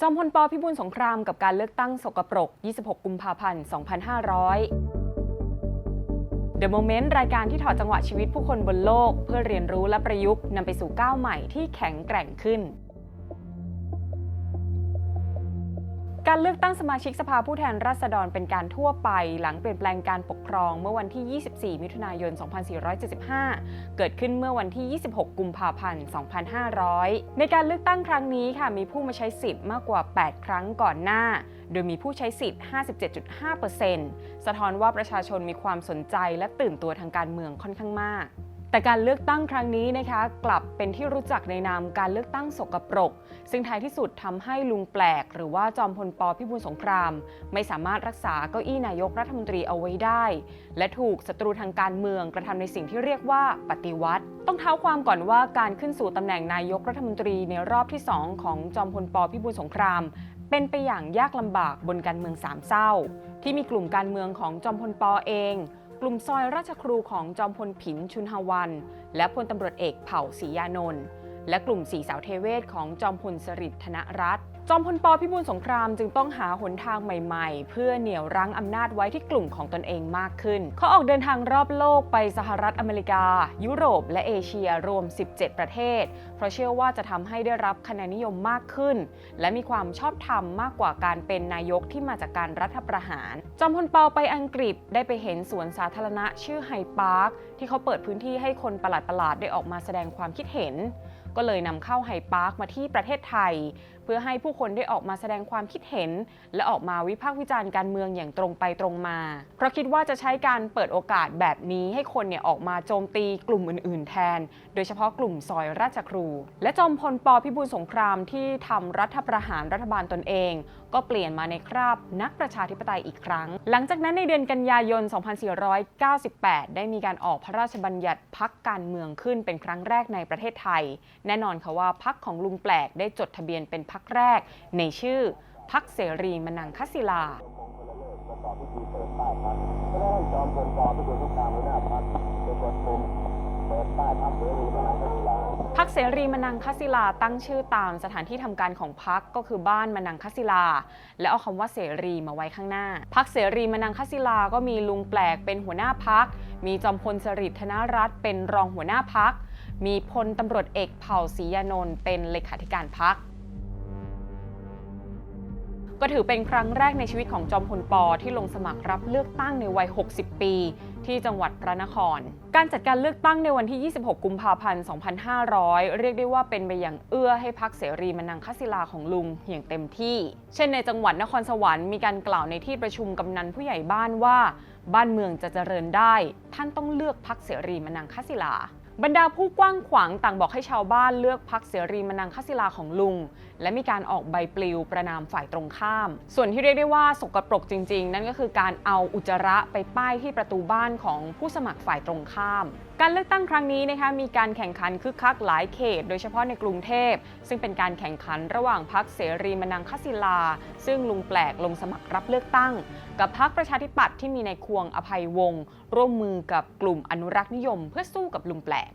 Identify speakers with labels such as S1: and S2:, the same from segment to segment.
S1: จอมพลปพิบูลสงครามกับการเลือกตั้งสกปรก 26 กุมภาพันธ์ 2500 The Moment รายการที่ถอดจังหวะชีวิตผู้คนบนโลก เพื่อเรียนรู้และประยุกต์นำไปสู่ก้าวใหม่ที่แข็งแกร่งขึ้น การเลือกตั้งสมาชิกสภาผู้แทนราษฎรเป็นการทั่วไป หลังเปลี่ยนแปลงการปกครองเมื่อวันที่ 24 มิถุนายน 2475 เกิดขึ้นเมื่อวันที่ 26 กุมภาพันธ์ 2500 ในการเลือกตั้งครั้งนี้ค่ะมีผู้มาใช้สิทธิ์มากกว่า 8 ครั้งก่อนหน้า โดยมีผู้ใช้สิทธิ์ 57.5%สะท้อนว่าประชาชนมีความสนใจและตื่นตัวทางการเมืองค่อนข้างมาก แต่การเลือกตั้งครั้งนี้นะคะ กลับเป็นที่รู้จักในนามการเลือกตั้งสกปรก ซึ่งท้ายที่สุดทำให้ลุงแปลก หรือว่าจอมพลปพิบูลสงคราม ไม่สามารถรักษาเก้าอี้นายกรัฐมนตรีเอาไว้ได้ และถูกศัตรูทางการเมืองกระทำในสิ่งที่เรียกว่าปฏิวัติ ต้องเท้าความก่อนว่าการขึ้นสู่ตำแหน่งนายกรัฐมนตรีในรอบที่ 2 ของจอมพลปพิบูลสงคราม เป็นไปอย่างยากลำบากบนการเมืองสามเศร้า ที่มีกลุ่มการเมืองของจอมพลปเอง กลุ่มซอยราชครูของจอมพลผินชุนหวัน และพลตำรวจเอกเผ่าศรียานนท์และกลุ่มสีสาวเทเวศของจอมพลสฤษดิ์ธนรัตน์ จอมพลปพิบูลสงครามจึงต้องหาหนทางใหม่ๆ เพื่อเหนี่ยวรั้งอำนาจไว้ที่กลุ่มของตนเองมากขึ้น เขาออกเดินทางรอบโลกไปสหรัฐอเมริกา ยุโรป และเอเชียรวม 17 ประเทศ เพราะเชื่อว่าจะทำให้ได้รับคะแนนนิยมมากขึ้น และมีความชอบธรรมมากกว่าการเป็นนายกที่มาจากการรัฐประหาร จอมพลปไปอังกฤษได้ไปเห็นสวนสาธารณะชื่อไฮพาร์คที่เขาเปิดพื้นที่ให้คนประหลาดๆได้ออกมาแสดงความคิดเห็น ก็เลยนำเข้าไฮพาร์คมาที่ประเทศไทย เพื่อให้ผู้คนได้ออกมาแสดงความคิดเห็น และออกมาวิพากษ์วิจารณ์การเมืองอย่างตรงไปตรงมา เพราะคิดว่าจะใช้การเปิดโอกาสแบบนี้ให้คนเนี่ยออกมาโจมตีกลุ่มอื่น ๆ แทน โดยเฉพาะกลุ่มซอยราชครู และจอมพลปพิบูลสงครามที่ทำรัฐประหารรัฐบาลตนเอง ก็เปลี่ยนมาในคราบนักประชาธิปไตยอีกครั้ง หลังจากนั้นในเดือนกันยายน 2498 ได้มีการออกพระราชบัญญัติพักการเมืองขึ้นเป็นครั้งแรกในประเทศไทย แน่นอนค่ะว่าพักของลุงแปลกได้จดทะเบียนเป็นพักแรก ในชื่อพักเสรีมนังคศิลา
S2: พักก็ได้ให้จอมพลปพิบูลสงครามหัวหน้าพักไปกดปุ่มเปิดป้ายพักเสรีพลังพัฒนา
S1: พักเสรีมนังคศิลาตั้งชื่อตามสถานที่ทำการของพักก็คือบ้านมนังคศิลา และเอาคำว่าเสรีมาไว้ข้างหน้า พักเสรีมนังคศิลาก็มีลุงแปลกเป็นหัวหน้าพัก มีจอมพลสฤษดิ์ธนรัตน์เป็นรองหัวหน้าพัก มีพลตำรวจเอกเผ่าศรียานนท์เป็นเลขาธิการพัก ก็ถือเป็นครั้งแรกในชีวิตของจอมพลปอที่ลงสมัครรับเลือกตั้งในวัย 60 ปี ที่จังหวัดพระนคร การจัดการเลือกตั้งในวันที่ 26 กุมภาพันธ์ 2500 เรียกได้ว่าเป็นไปอย่างเอื้อให้พักเสรีมนังคศิลาของลุงอย่างเต็มที่ เช่นในจังหวัดนครสวรรค์มีการกล่าวในที่ประชุมกำนันผู้ใหญ่บ้านว่า บ้านเมืองจะเจริญได้ ท่านต้องเลือกพักเสรีมนังคศิลา บรรดาผู้กว้างขวางต่างบอกให้ชาวบ้านเลือกพักเสรีมนังคศิลาของลุง และมีการออกใบปลิวประนามฝ่ายตรงข้าม ส่วนที่เรียกได้ว่าสกปรกจริง ๆ นั่นก็คือการเอาอุจจาระไปป้ายที่ประตูบ้านของผู้สมัครฝ่ายตรงข้าม การเลือกตั้งครั้งนี้นะคะมีการแข่งขันคึกคักหลายเขต โดยเฉพาะในกรุงเทพ ซึ่งเป็นการแข่งขันระหว่างพักเสรีมนังคศิลา ซึ่งลุงแปลกลงสมัครรับเลือกตั้ง กับพักประชาธิปัตย์ที่มีในควงอภัยวงศ์ร่วมมือกับกลุ่มอนุรักษ์นิยม เพื่อสู้กับลุงแปลก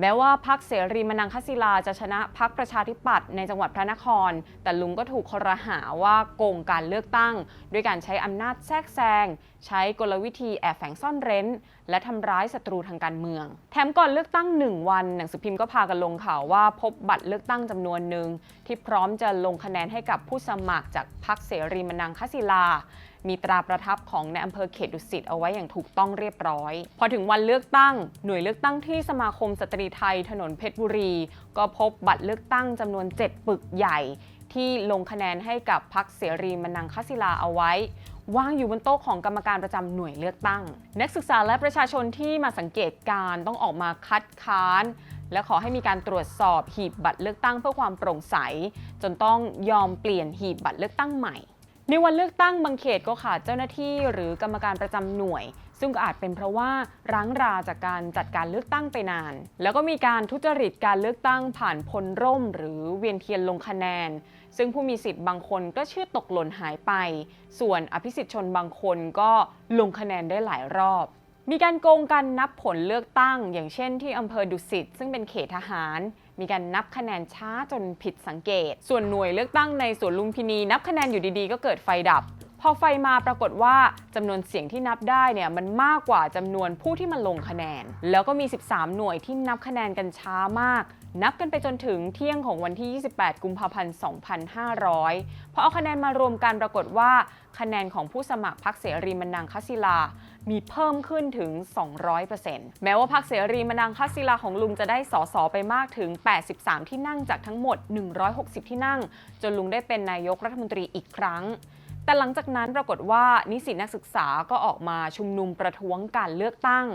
S1: แม้ว่าพักเสรีมนังคศิลาจะชนะพักประชาธิปัตย์ในจังหวัดพระนคร แต่ลุงก็ถูกคอรหาว่าโกงการเลือกตั้ง ด้วยการใช้อำนาจแทรกแซง ใช้กลวิธีแอบแฝงซ่อนเร้น และทำร้ายศัตรูทางการเมือง แถมก่อนเลือกตั้งหนึ่งวัน หนังสือพิมพ์ก็พากันลงข่าวว่าพบบัตรเลือกตั้งจำนวนหนึ่งที่พร้อมจะลงคะแนนให้กับผู้สมัครจากพักเสรีมนังคศิลา มีตราประทับของในอำเภอเขตดุสิตเอาไว้อย่างถูกต้องเรียบร้อย พอถึงวันเลือกตั้ง หน่วยเลือกตั้งที่สมาคมสตรีไทย ถนนเพชรบุรี ก็พบบัตรเลือกตั้งจำนวน 7 ปึกใหญ่ ที่ลงคะแนนให้กับพักเสรีมนังคศิลาเอาไว้วางอยู่บนโต๊ะของกรรมการประจำหน่วยเลือกตั้ง นักศึกษาและประชาชนที่มาสังเกตการต้องออกมาคัดค้าน และขอให้มีการตรวจสอบหีบบัตรเลือกตั้งเพื่อความโปร่งใส จนต้องยอมเปลี่ยนหีบบัตรเลือกตั้งใหม่ ในวันเลือกตั้งบางเขตก็ขาดเจ้าหน้าที่หรือกรรมการประจำหน่วย ซึ่งอาจเป็นเพราะว่ารั้งราจากการจัดการเลือกตั้งไปนาน แล้วก็มีการทุจริตการเลือกตั้งผ่านพลร่ม หรือเวียนเทียนลงคะแนน ซึ่งผู้มีสิทธิ์บางคนก็ชื่อตกหล่นหายไป ส่วนอภิสิทธิ์ชนบางคนก็ลงคะแนนได้หลายรอบมีการโกงกันนับผลเลือกตั้ง อย่างเช่นที่อำเภอดุสิตซึ่งเป็นเขตทหาร มีการนับคะแนนช้าจนผิดสังเกต ส่วนหน่วยเลือกตั้งในสวนลุมพินี นับคะแนนอยู่ดีๆ ก็เกิดไฟดับ พอไฟมาปรากฏว่าจำนวนเสียงที่นับได้เนี่ยมันมากกว่าจำนวนผู้ที่มาลงคะแนน แล้วก็มี 13 หน่วยที่นับคะแนนกันช้ามาก นับกันไปจนถึงเที่ยงของวันที่ 28 กุมภาพันธ์ 2500 พอเอาคะแนนมารวมกันปรากฏว่า คะแนนของผู้สมัครพรรคเสรีมนังคศิลา มีเพิ่มขึ้นถึง 200%แม้ว่าพรรคเสรีมนังคศิลาของลุงจะได้สสไปมากถึง 83 ที่นั่งจากทั้งหมด 160 ที่นั่ง จนลุงได้เป็นนายกรัฐมนตรีอีกครั้งแต่หลังจากนั้นปรากฏว่านิสิตนักศึกษาก็ออกมาชุมนุมประท้วงการเลือกตั้ง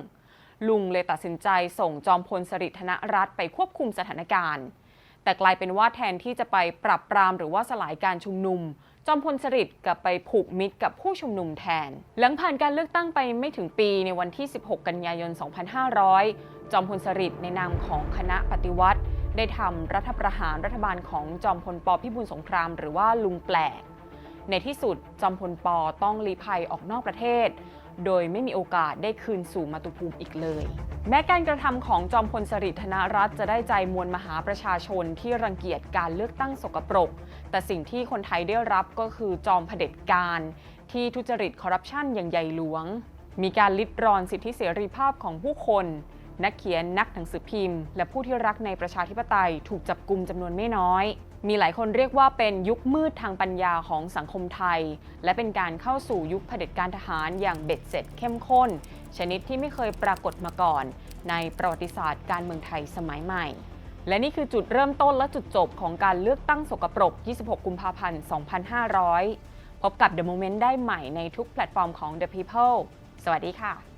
S1: ลุงเลยตัดสินใจส่งจอมพลสฤษดิ์ธนรัฐไปควบคุมสถานการณ์ แต่กลายเป็นว่าแทนที่จะไปปรับปรามหรือว่าสลายการชุมนุม จอมพลสฤษดิ์กลับไปผูกมิตรกับผู้ชุมนุมแทน หลังผ่านการเลือกตั้งไปไม่ถึงปีในวันที่ 16 กันยายน 2500 จอมพลสฤษดิ์ในนามของคณะปฏิวัติ ได้ทำรัฐประหารรัฐบาลของจอมพลปพิบูลสงคราม หรือว่าลุงแปลก ในที่สุดจอมพลปต้องลี้ภัยออกนอกประเทศ โดยไม่มีโอกาสได้คืนสู่มาตุภูมิอีกเลย แม้การกระทำของจอมพลสฤษดิ์ธนรัตน์จะได้ใจมวลมหาประชาชนที่รังเกียจการเลือกตั้งสกปรก แต่สิ่งที่คนไทยได้รับก็คือจอมเผด็จการ ที่ทุจริตคอร์รัปชันอย่างใหญ่หลวง มีการลิดรอนสิทธิเสรีภาพของผู้คนนักเขียนนักหนังสือพิมพ์ และผู้ที่รักในประชาธิปไตยถูกจับกลุ่มจำนวนไม่น้อย มีหลายคนเรียกว่าเป็นยุคมืดทางปัญญาของสังคมไทย และเป็นการเข้าสู่ยุคเผด็จการทหารอย่างเบ็ดเสร็จเข้มข้น ชนิดที่ไม่เคยปรากฏมาก่อน ในประวัติศาสตร์การเมืองไทยสมัยใหม่ และนี่คือจุดเริ่มต้นและจุดจบของการเลือกตั้งสกปรก 26 กุมภาพันธ์ 2500 พบกับ The Moment ได้ใหม่ในทุกแพลตฟอร์มของ The People สวัสดีค่ะ